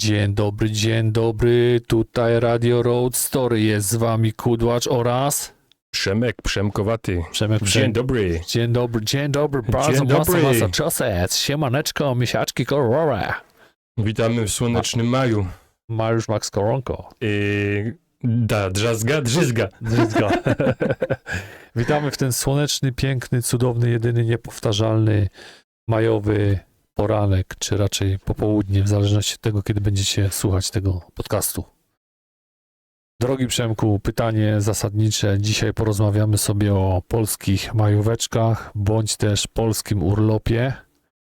Dzień dobry, dzień dobry. Tutaj Radio Road Story jest z wami Kudłacz oraz Przemek Przemkowaty. Przemek Dzień Przem. dobry. Dzień dobry, dzień dobry. Bardzo Dzień dobry. was czasec. Siemaneczko, miesiaczki, korora. Witamy w słonecznym maju. Mariusz Max Koronko. Yy, da, drzazga, drzyzga. Drzizga. Witamy w ten słoneczny, piękny, cudowny, jedyny, niepowtarzalny, majowy poranek, czy raczej popołudnie, w zależności od tego, kiedy będziecie słuchać tego podcastu. Drogi Przemku, pytanie zasadnicze. Dzisiaj porozmawiamy sobie o polskich majóweczkach, bądź też polskim urlopie.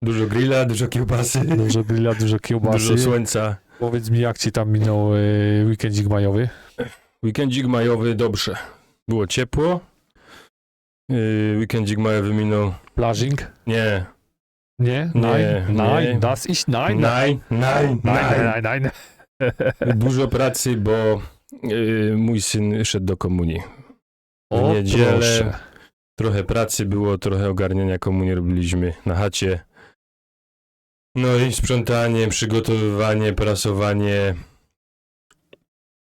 Dużo grilla, dużo kiełbasy, Dużo grilla, dużo kiełbasy. dużo słońca. Powiedz mi, jak ci tam minął y, weekendzik majowy? Weekendzik majowy dobrze. Było ciepło. Yy, weekendzik majowy minął. Plażing? Nie. Nie? Nie, Nein? Nein? nie. Das ist nein? Nein, nein, Nein, nein. nein, nein. Dużo pracy, bo yy, mój syn szedł do komunii. O, niedzielę. proszę. Trochę pracy było, trochę ogarniania komunii robiliśmy na chacie. No i sprzątanie, przygotowywanie, prasowanie.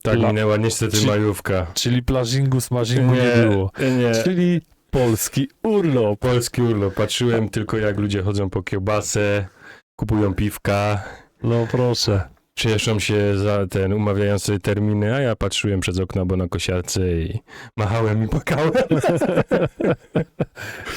Tak La- minęła niestety majówka. Czyli plażingu, smażingu nie, Nie, było. Nie, Czyli polski urlop. polski urlop. Patrzyłem tylko jak ludzie chodzą po kiełbasę, kupują piwka, No proszę. cieszą się za ten, umawiają sobie terminy, a ja patrzyłem przez okno, bo na kosiarce i machałem i płakałem.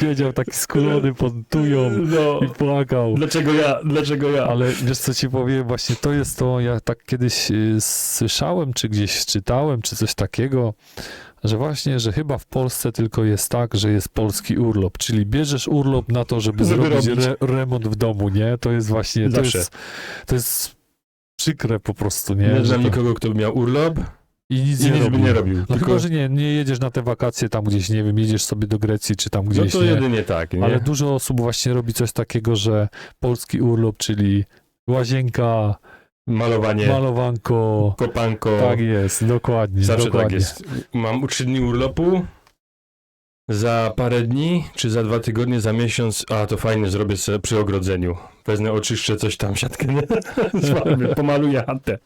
Siedział taki skulony pod tują No, i płakał. dlaczego ja, dlaczego ja? Ale wiesz co ci powiem, właśnie to jest to, ja tak kiedyś y, słyszałem, czy gdzieś czytałem, czy coś takiego, że właśnie, że chyba w Polsce tylko jest tak, że jest polski urlop, czyli bierzesz urlop na to, żeby Żeby zrobić robić. re, remont w domu, nie? To jest właśnie, to Zawsze. jest, to jest przykre po prostu, nie? Nie znam to- nikogo, kto by miał urlop I nic i nie nic by robił. nie robił. No Tylko, że nie, nie jedziesz na te wakacje tam gdzieś, nie wiem, jedziesz sobie do Grecji, czy tam no gdzieś, to nie? jedynie tak, nie? Ale dużo osób właśnie robi coś takiego, że polski urlop, czyli łazienka, Malowanie, malowanko. kopanko, Tak jest, dokładnie. zawsze dokładnie. tak jest. Mam trzy dni urlopu, za parę dni, czy za dwa tygodnie, za miesiąc, a to fajnie, zrobię sobie przy ogrodzeniu. Wezmę, oczyszczę coś tam, siatkę, nie? Pomaluję chatę,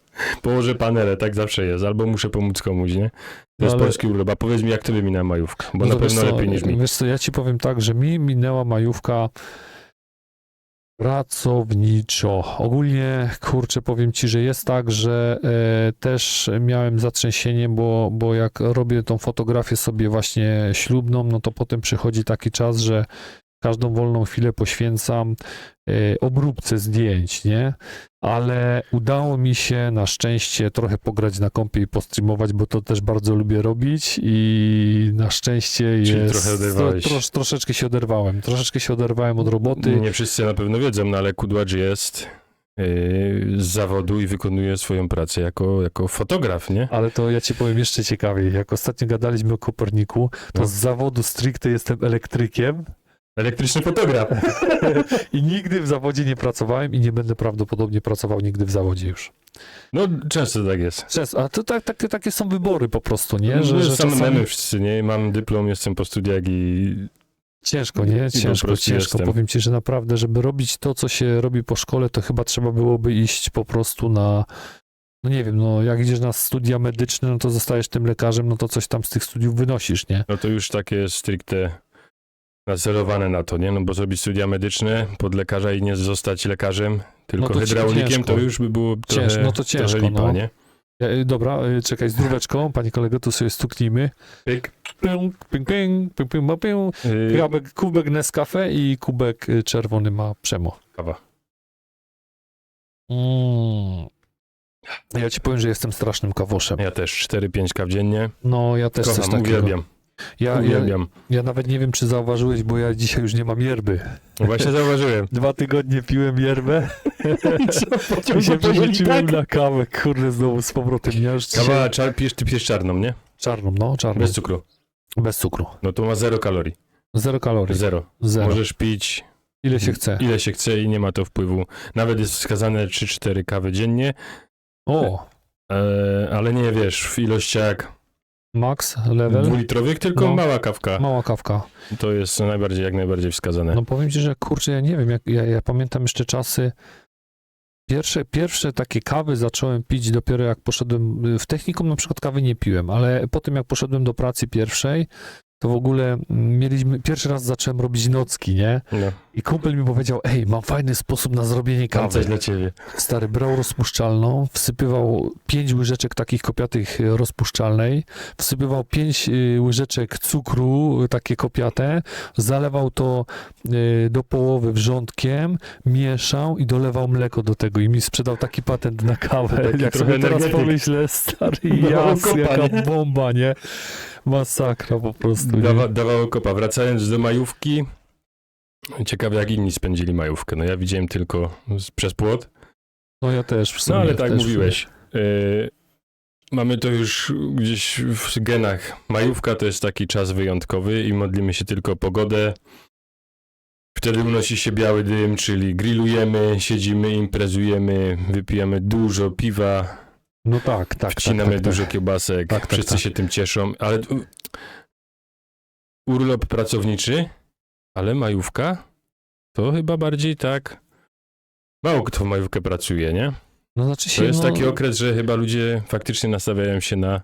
położę panele, tak zawsze jest, albo muszę pomóc komuś, nie? To jest Ale- polski urlop, a powiedz mi, jak tobie mina majówka, bo No na pewno co, lepiej niż mi. Wiesz co, ja ci powiem tak, że mi minęła majówka pracowniczo. Ogólnie, kurczę, powiem ci, że jest tak, że e, też miałem zatrzęsienie, bo, bo jak robię tą fotografię sobie właśnie ślubną, no to potem przychodzi taki czas, że każdą wolną chwilę poświęcam e, obróbce zdjęć, nie? Ale udało mi się na szczęście trochę pograć na kompie i postreamować, bo to też bardzo lubię robić i na szczęście Czyli jest... trochę oderwałeś. trosz, troszeczkę się oderwałem. Troszeczkę się oderwałem od roboty. Nie wszyscy na pewno wiedzą, no ale Kudłacz jest yy, z zawodu i wykonuje swoją pracę jako, jako fotograf, nie? Ale to ja ci powiem jeszcze ciekawiej. Jak ostatnio gadaliśmy o Koperniku, to No. z zawodu stricte jestem elektrykiem Elektryczny fotograf. i nigdy w zawodzie nie pracowałem i nie będę prawdopodobnie pracował nigdy w zawodzie już. No często tak jest. Przez, a to tak, takie, takie są wybory po prostu, nie? Że, Że, że same czasami wszyscy, nie? Mam dyplom, jestem po studiach i ciężko, nie? Ciężko, ciężko. jestem. Powiem ci, że naprawdę, żeby robić to, co się robi po szkole, to chyba trzeba byłoby iść po prostu na no nie wiem, no jak idziesz na studia medyczne, no to zostajesz tym lekarzem, no to coś tam z tych studiów wynosisz, nie? no to już takie stricte nacelowane na to, nie? No bo zrobić studia medyczne pod lekarza i nie zostać lekarzem, tylko No to hydraulikiem, ciężko. to już by było trochę, Cięż- no to ciężko, lipa, no. nie? Y, dobra, y, czekaj, zdróweczką, panie kolego, tu sobie stuknijmy. Pyk. Ping, ping, ping, ping, ping, ping. Kubek, Nescafe i kubek y, czerwony ma Przemo. kawa. Mm. Ja ci powiem, że jestem strasznym kawoszem. Ja też 4-5 kaw dziennie. No, ja też coś Kocham, takiego. uwielbiam. Ja, ja, uwielbiam. ja nawet nie wiem, czy zauważyłeś, bo ja dzisiaj już nie mam yerby. No Właśnie zauważyłem. Dwa tygodnie piłem yerbę I się przerzuciłem tak? na kawę, kurde, znowu z powrotem. Ja już Kawa, dzisiaj... czar, pijesz, ty pijesz czarną, nie? Czarną, no, czarną. Bez Bez, cukru. cukru. No to ma zero kalorii. Zero kalorii. Zero. Zero. Możesz pić Ile się chce. ile się chce i nie ma to wpływu. Nawet jest wskazane 3-4 kawy dziennie, O, e, ale nie wiesz, w ilościach max level. dwulitrowych, tylko No. mała kawka. Mała kawka. To jest najbardziej, jak najbardziej wskazane. No powiem ci, że kurczę, ja nie wiem, jak, ja, ja pamiętam jeszcze czasy, Pierwsze, pierwsze takie kawy zacząłem pić dopiero jak poszedłem, w technikum na przykład kawy nie piłem, ale potem jak poszedłem do pracy pierwszej, to w ogóle mieliśmy, pierwszy raz zacząłem robić nocki, nie? No, I kumpel mi powiedział, ej, mam fajny sposób na zrobienie mam kawy. coś dla ciebie. Stary brał rozpuszczalną, wsypywał pięć łyżeczek takich kopiatych y, rozpuszczalnej, wsypywał pięć y, łyżeczek cukru, y, takie kopiate, zalewał to do połowy wrzątkiem, mieszał i dolewał mleko do tego i mi sprzedał taki patent na kawę. Taki Jak sobie teraz energetyk. pomyślę, stary Dawał jas, jaka bomba, nie? Masakra po prostu. Dawa, dawało kopa. Wracając do majówki, ciekawe jak inni spędzili majówkę. No ja widziałem tylko z, przez płot. No ja też w No sumie. ale tak mówiłeś. Y, mamy to już gdzieś w genach. Majówka to jest taki czas wyjątkowy i modlimy się tylko o pogodę. Wtedy unosi się biały dym, czyli grillujemy, siedzimy, imprezujemy, wypijamy dużo piwa, No tak, tak. wcinamy tak, tak, dużo tak. kiełbasek, Tak, tak, wszyscy tak. się tym cieszą, ale urlop pracowniczy, ale majówka to chyba bardziej tak. Mało kto w majówkę pracuje, nie? No znaczy się, To jest no, taki okres, że chyba ludzie faktycznie nastawiają się na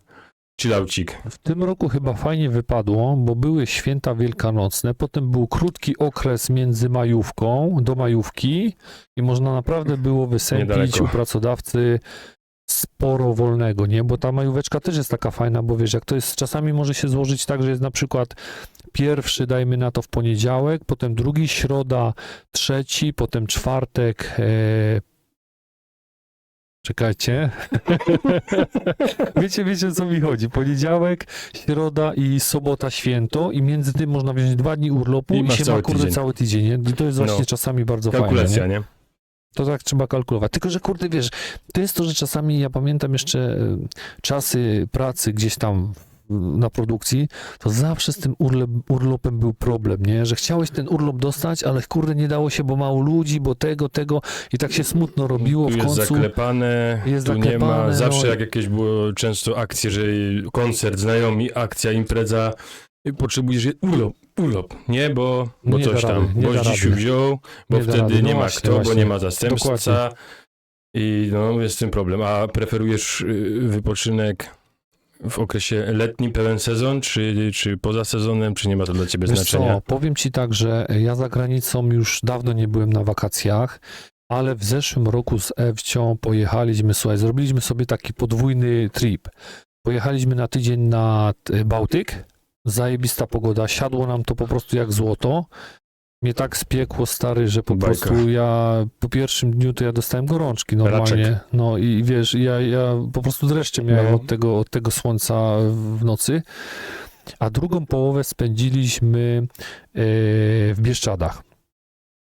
chillaucik. W tym roku chyba fajnie wypadło, bo były święta wielkanocne, potem był krótki okres między majówką do majówki i można naprawdę było wysępić Niedaleko. u pracodawcy sporo wolnego, nie? Bo ta majóweczka też jest taka fajna, bo wiesz, jak to jest, czasami może się złożyć tak, że jest na przykład pierwszy, dajmy na to w poniedziałek, potem drugi, środa, trzeci, potem czwartek, e... Czekajcie. wiecie, wiecie o co mi chodzi. Poniedziałek, środa i sobota święto i między tym można wziąć dwa dni urlopu I i, się ma kurde tydzień. cały tydzień. Nie? To jest właśnie No. czasami bardzo Kalkulacja, fajne. Nie? nie? To tak trzeba kalkulować. Tylko, że kurde, wiesz, to jest to, że czasami ja pamiętam jeszcze e, czasy pracy gdzieś tam na produkcji, to zawsze z tym urlop, urlopem był problem, nie? Że chciałeś ten urlop dostać, ale kurde nie dało się, bo mało ludzi, bo tego, tego i tak się smutno robiło tu w jest końcu. zaklepane, jest tu nie ma. zaklepane, Zawsze no. jak jakieś było często akcje, że koncert, znajomi, akcja, impreza, potrzebujesz urlop, urlop, nie? Bo, bo Nie coś tam, rady, nie bo rady. wziął, bo Nie wtedy rady. No nie ma właśnie, kto, bo właśnie. nie ma zastępca Dokładnie. i no jest tym problem. A preferujesz y, wypoczynek w okresie letnim, pełen sezon, czy, czy poza sezonem, czy nie ma to dla ciebie Wiesz znaczenia? co, powiem ci tak, że ja za granicą już dawno nie byłem na wakacjach, ale w zeszłym roku z Ewcią pojechaliśmy, słuchaj, zrobiliśmy sobie taki podwójny trip. Pojechaliśmy na tydzień nad e, Bałtyk, zajebista pogoda, siadło nam to po prostu jak złoto. Mnie tak spiekło, stary, że po Bajka. prostu ja po pierwszym dniu to ja dostałem gorączki normalnie. Raczek. No i wiesz, ja, ja po prostu dreszcze miałem No. od, tego, od tego słońca w nocy. A drugą połowę spędziliśmy e, w Bieszczadach.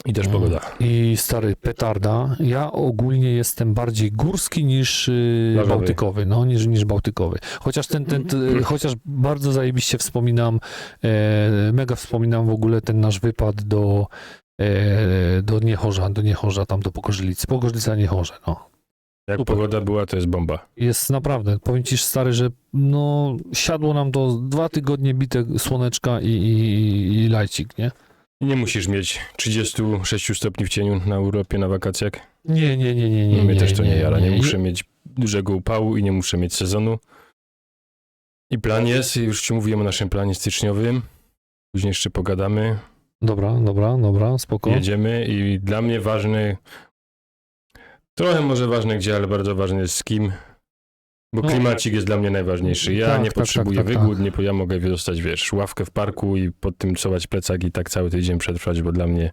I też pogoda. I stary petarda. Ja ogólnie jestem bardziej górski niż y, bałtykowy, no, niż, niż bałtykowy. Chociaż ten, ten, t- chociaż bardzo zajebiście wspominam, e, mega wspominam w ogóle ten nasz wypad do, e, do Niechorza, do Niechorza, tam do Pogorzylicy. Pogorzylica, Niechorze, no. Jak Super. pogoda była, to jest bomba. Jest naprawdę, powiem ci stary, że no, siadło nam to dwa tygodnie bite słoneczka i, i, i lajcik, nie? Nie musisz mieć 36 stopni w cieniu na Europie na wakacjach. Nie, nie, nie, nie, nie. No mnie też to nie, jara. Nie I- muszę mieć dużego upału i nie muszę mieć sezonu. I plan jest, już ci mówiłem o naszym planie styczniowym. Później jeszcze pogadamy, Dobra, dobra, dobra, spoko. jedziemy i dla mnie ważny, trochę może ważne gdzie, ale bardzo ważny jest z kim. Bo No. klimacik jest dla mnie najważniejszy. Ja Tak, nie tak, potrzebuję tak, tak, wygód, nie, ja mogę dostać, wiesz, ławkę w parku i pod tym cować plecak i tak cały tydzień przetrwać, bo dla mnie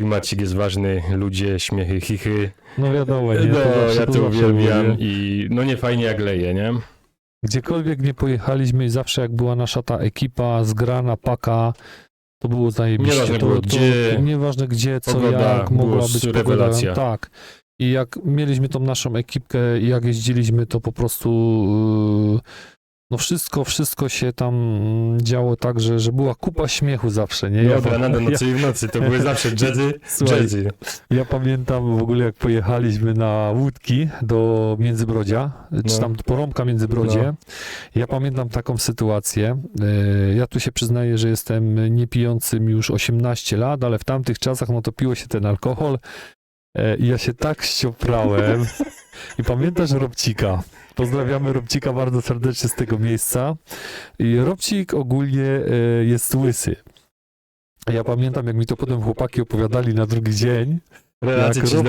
klimacik jest ważny, ludzie, śmiechy, chichy. No wiadomo, nie? No, zawsze- ja to uwielbiam mówię. i no nie fajnie jak leje, nie? Gdziekolwiek nie pojechaliśmy i zawsze jak była nasza ta ekipa zgrana, paka, to było zajebiście. Nieważne to, było to, gdzie, nieważne gdzie, co, pogoda, jak, mogła być rewelacja. pogoda. Tak. I jak mieliśmy tą naszą ekipkę i jak jeździliśmy, to po prostu yy, no wszystko, wszystko się tam mm, działo tak, że, że była kupa śmiechu zawsze, nie? Ja od rana do ja, nocy i w nocy, to były zawsze jazzy, Słuchaj, jazzy. Ja pamiętam w ogóle, jak pojechaliśmy na łódki do Międzybrodzia, czy No. tam Porąbka Międzybrodzie. Ja pamiętam taką sytuację. E, Ja tu się przyznaję, że jestem niepijącym już 18 lat, ale w tamtych czasach no to piło się ten alkohol. E, I ja się tak ścioprałem. I pamiętasz Robcika? Pozdrawiamy Robcika bardzo serdecznie z tego miejsca. I Robcik ogólnie e, jest łysy. Ja pamiętam, jak mi to potem chłopaki opowiadali na drugi dzień, Relacje ci Rob,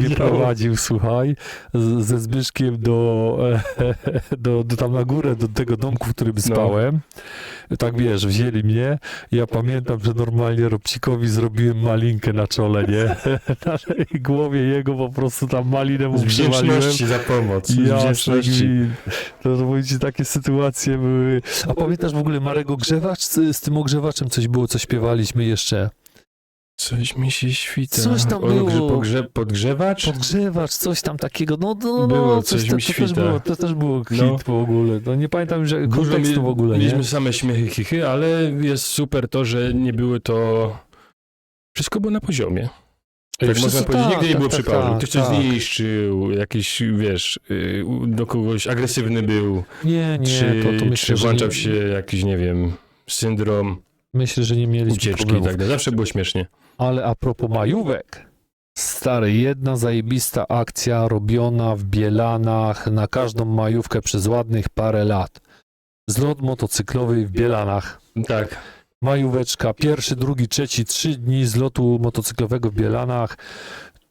mnie prowadził, słuchaj, z, ze Zbyszkiem do, do, do tam na górę, do tego domku, w którym No. spałem. Tak wiesz, wzięli mnie. Ja pamiętam, że normalnie Robcikowi zrobiłem malinkę na czole, nie? Na tej głowie jego po prostu tam malinę mu przywaliłem. za pomoc. Ja wdzięczności. to, to ci, takie sytuacje były. A pamiętasz w ogóle Marego Grzewacz? Z, z tym ogrzewaczem coś było, co śpiewaliśmy jeszcze. Coś mi się świta. Coś tam było. grze- Pogrze, podgrzewacz? Podgrzewacz, coś tam takiego, no, no, no Było, coś, coś to, mi to też świta. było, to też było hit No. w ogóle. No nie pamiętam że Dużo kontekstu mi- w ogóle, nie? Mieliśmy same śmiechy, chichy, ale jest super to, że nie były to... Wszystko było na poziomie. Tak można powiedzieć, tak, nigdy nie tak, było tak, przypału. tak, Ktoś coś tak. zniszczył, jakiś, wiesz, y, do kogoś agresywny był, Nie, nie, czy, to, to myślę, czy że włączał nie, się jakiś, nie wiem, syndrom myślę, że nie mieliśmy ucieczki i problemów. tak dalej. Zawsze było śmiesznie. Ale a propos majówek, stary, jedna zajebista akcja robiona w Bielanach na każdą majówkę przez ładnych parę lat. Zlot motocyklowy w Bielanach. Tak. Majóweczka, pierwszy, drugi, trzeci, trzy dni zlotu motocyklowego w Bielanach.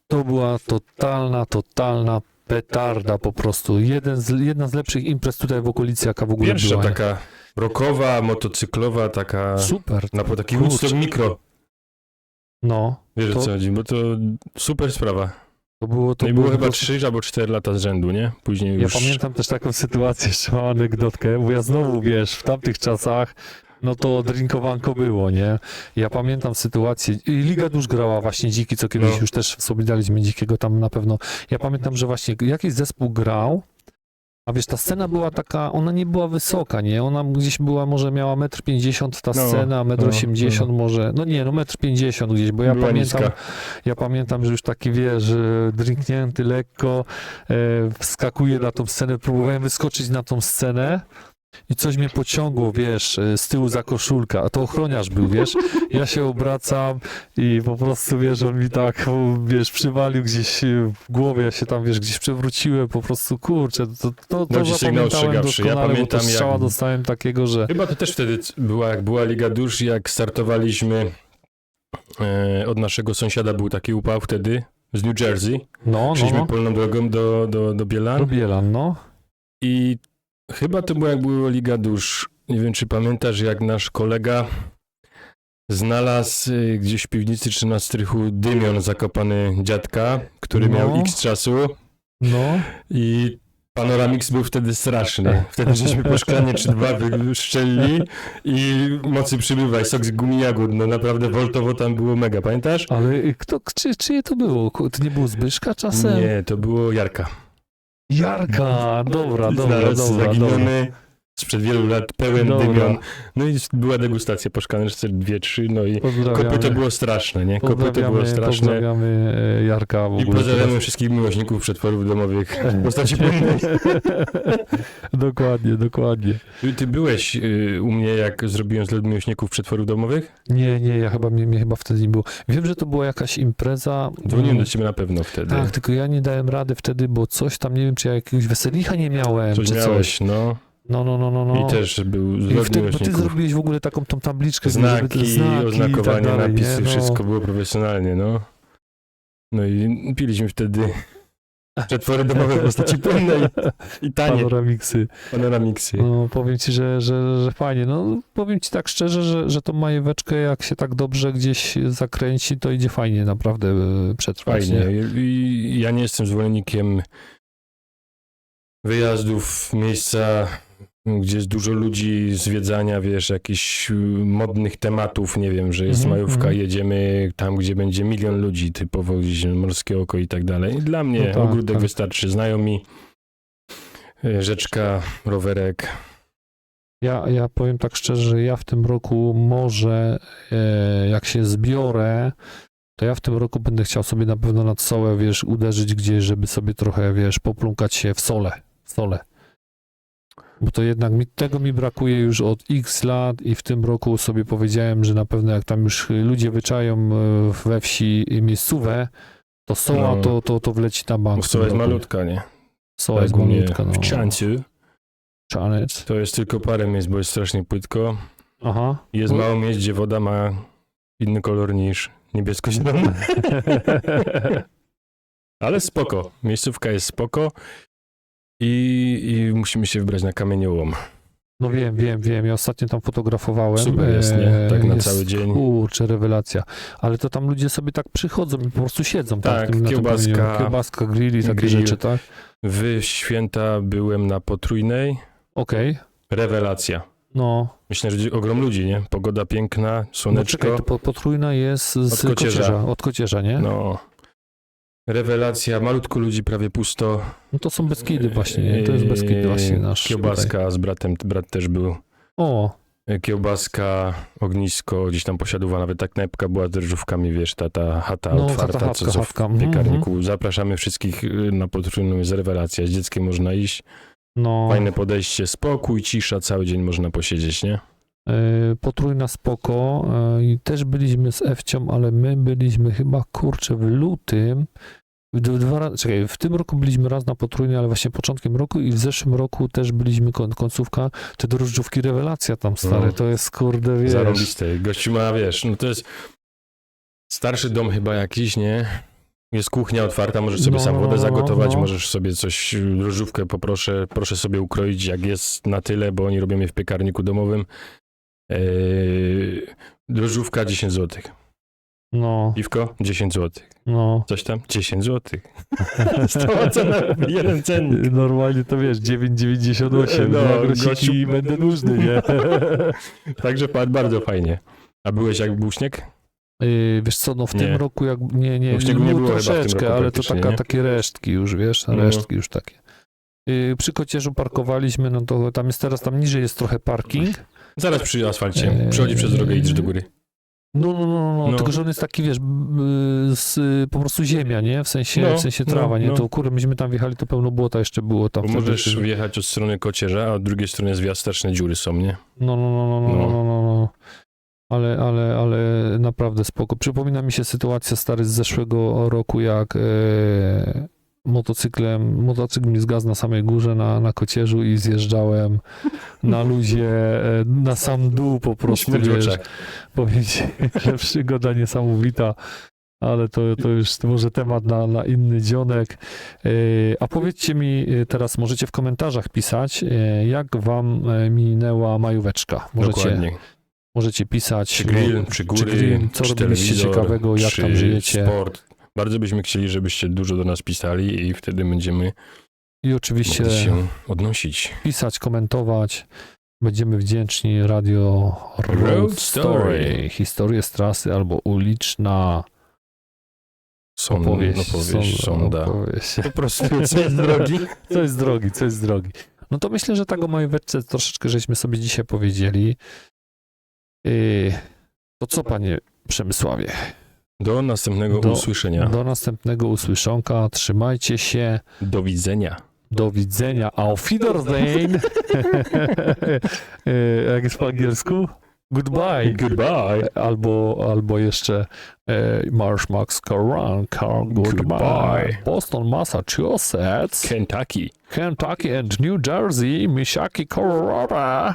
To była totalna, totalna petarda po prostu. Jeden z, jedna z lepszych imprez tutaj w okolicy, jaka w ogóle Pierwsza była. taka rockowa, motocyklowa, taka... Super. Na po taki Kurczę. Woodstock mikro. No, Wiesz To- o co chodzi, bo to super sprawa. to było to No i było po chyba prostu- 3 albo 4 lata z rzędu, nie? Później Ja już... pamiętam też taką sytuację, jeszcze mam anegdotkę, bo ja znowu, wiesz, w tamtych czasach, no to drinkowanko było, nie? Ja pamiętam sytuację, i Liga Dusz grała właśnie Dziki, co kiedyś No. już też sobie daliśmy Dzikiego tam na pewno. Ja pamiętam, że właśnie jakiś zespół grał, a wiesz, ta scena była taka, ona nie była wysoka, nie? Ona gdzieś była, może miała 1,50 m ta No, scena, 1,80 m no, może, no nie, no 1,50 m gdzieś, bo ja Była pamiętam, niska. ja pamiętam, że już taki, wiesz, że drinknięty lekko, e, wskakuje na tą scenę, próbowałem wyskoczyć na tą scenę i coś mnie pociągło, wiesz, e, z tyłu za koszulka, a to ochroniarz był, wiesz, ja się obracam i po prostu, wiesz, on mi tak, wiesz, przywalił gdzieś e, w głowie, ja się tam, wiesz, gdzieś przewróciłem, po prostu, kurczę, to, to, to sygnał zapamiętałem ostrzegawczy. Ja doskonale, bo pamiętam, to strzała jak- dostałem takiego, że Chyba to też wtedy była, jak była Liga Dusz, jak startowaliśmy e, od naszego sąsiada był taki upał wtedy z New Jersey. no, no, Szliśmy no, polną drogą do, do, do Bielan do Bielan, no, i chyba to było jak była Liga Dusz. Nie wiem, czy pamiętasz, jak nasz kolega znalazł y, gdzieś w piwnicy czy na strychu dymion zakopany dziadka, który No. miał x czasu no, i Panoramix był wtedy straszny. Wtedy żeśmy po szklanie czy dwa wyszczelili i mocy przybywa i sok z gumi jagód. No naprawdę woltowo tam było mega, pamiętasz? ale kto, czy, czyje to było? To nie było Zbyszka czasem? Nie, to było Jarka. Jarka, dobra, dobra, dobra, dobra. zaginiony sprzed wielu lat, pełen Dobra. dymion. No i była degustacja po szklaneczce, dwie, trzy, no i Pozdrawiamy, kopy to było straszne, nie? Kopy to było straszne. pozdrawiamy e, Jarka w I ogóle. pozdrawiamy wszystkich miłośników przetworów domowych w postaci płynnej. dokładnie, dokładnie. Ty, byłeś y, u mnie, jak zrobiłem zlot miłośników przetworów domowych? Nie, nie, ja chyba, mnie, mnie chyba wtedy nie było. Wiem, że to była jakaś impreza. Dzwoniłem do ciebie na pewno wtedy. Tak, tylko ja nie dałem rady wtedy, bo coś tam, nie wiem, czy ja jakiegoś weselicha nie miałem, Coś czy miałeś, coś. no. No, no, no, no, no. I też był I wtedy, bo ty zrobiłeś w ogóle taką tą tabliczkę, Znaki, żeby znaki oznakowania, i tak dalej, napisy, nie? No. wszystko było profesjonalnie, no. No i piliśmy wtedy przetwory domowe w postaci płynnej i tanie Panoramiksy. panoramiksy. No, powiem ci, że, że, że fajnie. No, powiem ci tak szczerze, że, że tą majeweczkę, jak się tak dobrze gdzieś zakręci, to idzie fajnie naprawdę e, przetrwać. Fajnie. Nie? I ja nie jestem zwolennikiem wyjazdów miejsca, gdzie jest dużo ludzi, zwiedzania, wiesz, jakichś y, modnych tematów, nie wiem, że jest Mhm, majówka, mhm. jedziemy tam, gdzie będzie milion ludzi, typowo gdzieś morskie oko i tak dalej. Dla mnie No tak, ogródek tak. wystarczy, znajomi, y, rzeczka, rowerek. Ja, ja powiem tak szczerze, że ja w tym roku może, e, jak się zbiorę, to ja w tym roku będę chciał sobie na pewno nad sołę, wiesz, uderzyć gdzieś, żeby sobie trochę, wiesz, popląkać się w sole. W sole. Bo to jednak mi, tego mi brakuje już od x lat i w tym roku sobie powiedziałem, że na pewno jak tam już ludzie wyczają e, we wsi miejscówę, To soła No. to, to, to wleci na bank. Bo soła jest malutka, nie? Soła jest Tak mnie malutka, no. W Księciu Czaniec. to jest tylko parę miejsc, bo jest strasznie płytko. Aha. Jest mało miejsc, gdzie woda ma inny kolor niż niebiesko-zielony. Ale spoko. Miejscówka jest spoko. I, I musimy się wybrać na kamieniołom. No wiem, wiem, wiem. Ja ostatnio tam fotografowałem. Super jest, nie? E, Tak na jest, cały dzień. Kurczę, rewelacja. Ale to tam ludzie sobie tak przychodzą i po prostu siedzą. Tak, tym, na tym kiełbaska, kamieniu. Kiełbaska, grill i takie grill. rzeczy, tak? W święta byłem na potrójnej. Okej. Rewelacja. No. Myślę, że ogrom ludzi, nie? Pogoda piękna, No słoneczko. czekaj, to po- potrójna jest z Od kocierza. kocierza. Od kocierza, nie? No. Rewelacja, malutko ludzi, prawie pusto. No to są Beskidy właśnie, nie? To jest Beskid Eee, właśnie nasz. Kiełbaska z bratem, brat też był. Tutaj. O, E, Kiełbaska, ognisko, gdzieś tam posiadła, nawet ta knajpka była z drżówkami, wiesz, ta, ta chata no otwarta, ta co, co w mhm, piekarniku. Zapraszamy wszystkich y, na potrójną, jest rewelacja. Z dzieckiem można iść, No, fajne podejście, spokój, cisza, cały dzień można posiedzieć, nie? E, potrójna spoko e, i też byliśmy z Ewcią, ale my byliśmy chyba, kurczę, w lutym. Dwa, czekaj, w tym roku byliśmy raz na potrójnej, ale właśnie początkiem roku i w zeszłym roku też byliśmy kon, końcówka, te drożdżówki rewelacja tam stare, No. to jest kurde, wiesz. Zarąbiste. Gościu ma, wiesz, no to jest starszy dom chyba jakiś, nie? Jest kuchnia otwarta, możesz sobie No, sam no, wodę no, zagotować, no. możesz sobie coś, drożdżówkę poproszę, proszę sobie ukroić, jak jest na tyle, bo oni robią je w piekarniku domowym. Eee, drożdżówka 10 zł. No, Piwko 10 zł. no. Coś tam 10 zł. Stała cena, jeden cennik. Normalnie to wiesz, 9,98, No, no, grosiki będę nóżny, nie? Także padł bardzo fajnie. A byłeś jak był śnieg? Yy, wiesz co, no w Nie. tym roku jak, nie, nie, No nie było było w tym troszeczkę, ale to taka, nie? takie resztki już, wiesz, No. resztki już takie. Yy, przy kocierzu parkowaliśmy, no to tam jest teraz, tam niżej jest trochę parking. Zaraz przy asfalcie. Przychodzi przez drogę i idziesz do góry. No, no, no, no, no. No. tylko że on jest taki, wiesz, z, po prostu ziemia, nie? W sensie, No, w sensie no, trawa, nie? no. To kurde, myśmy tam wjechali, to pełno błota jeszcze było tam. Wtedy. możesz wjechać od strony kocierza, a od drugiej strony zwiasteczne dziury są, nie? No, no, no, no, no, No. no, no, no. Ale, ale, ale naprawdę spoko. Przypomina mi się sytuacja stary z zeszłego roku, jak e, motocyklem, motocykl mi zgasł na samej górze na, na kocierzu i zjeżdżałem na luzie, e, na sam dół po prostu, wiesz. Powiem ci, że przygoda niesamowita, ale to, to już może temat na, na inny dzionek. E, A powiedzcie mi e, teraz, możecie w komentarzach pisać, jak wam minęła majóweczka. Możecie, Dokładnie. możecie pisać. Czy grill, no, czy góry, grill, co czy robiliście telewizor, ciekawego, jak czy tam żyjecie. sport. Bardzo byśmy chcieli, żebyście dużo do nas pisali i wtedy będziemy I oczywiście mogli się odnosić. pisać, komentować. Będziemy wdzięczni. Radio Road, Road Story. Story. Historie z trasy albo uliczna Są, opowieść. opowieść, sonda. opowieść. Po prostu co jest drogi. Co jest drogi, co jest drogi. No to myślę, że tak o majóweczce troszeczkę żeśmy sobie dzisiaj powiedzieli. Yy, to co, panie Przemysławie? Do następnego Do- usłyszenia. Do, Do następnego usłyszonka. Trzymajcie się. widzenia. Do widzenia. Auf Wiedersehen. Jak jest po angielsku? Goodbye. Goodbye. Albo, albo jeszcze e, Marsh Max Coran, goodbye. Goodbye. Boston, Massachusetts, Kentucky. Kentucky and New Jersey, Mishaki, Colorado.